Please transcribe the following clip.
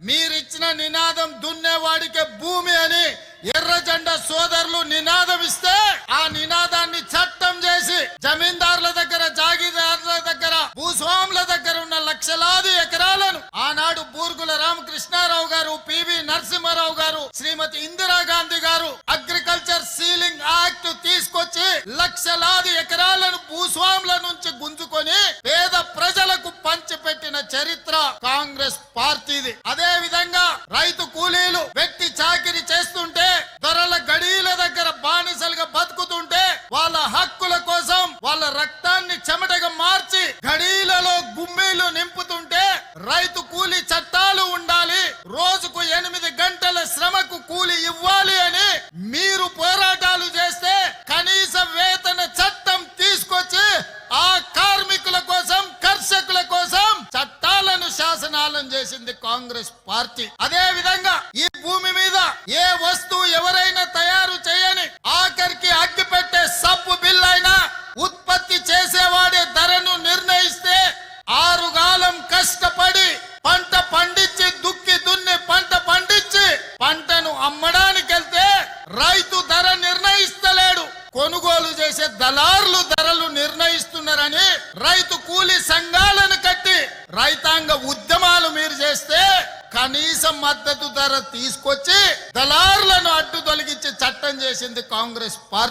మీరిచ్చిన నినాదం దున్నేవాడికే భూమి అని ఎర్రజెండ సోదరులు నినాదం ఇస్తే ఆ నినాదాన్ని చట్టం చేసి జమీందారుల దగ్గర జాగీదారుల దగ్గర భూస్వాముల దగ్గర ఉన్న లక్షలాది ఎకరాలను ఆనాడు బూర్గుల రామకృష్ణారావు గారు పివి నరసింహారావు గారు శ్రీమతి ఇందిరాగాంధీ గారు అగ్రికల్చర్ సీలింగ్ యాక్ట్ తీసుకొచ్చి లక్షలాది ఎకరాలను భూస్వాముల నుంచి గుంజుకొని పేద కుమ్మీలు నింపుతుంటే రైతు కూలీ చట్టాలు ఉండాలి. రోజుకు ఎనిమిది గంటల శ్రమకు కూలి ఇవ్వాలి అని మీరు పోరాటాలు చేస్తే కనీస వేతన చట్టం తీసుకొచ్చి ఆ కార్మికుల కోసం కర్షకుల కోసం చట్టాలను శాసనాలను చేసింది కాంగ్రెస్ పార్టీ. అదే విధంగా ఈ భూమి మీద ఏ వస్తు రైతు ధర నిర్ణయిస్తలేడు. కొనుగోలు చేసే దళారులు ధరలు నిర్ణయిస్తున్నారని రైతు కూలి సంఘాలను కట్టి రైతాంగ ఉద్యమాలు మీరు చేస్తే కనీస మద్దతు ధర తీసుకొచ్చి దళారులను అడ్డు తొలగించి చట్టం చేసింది కాంగ్రెస్ పార్టీ.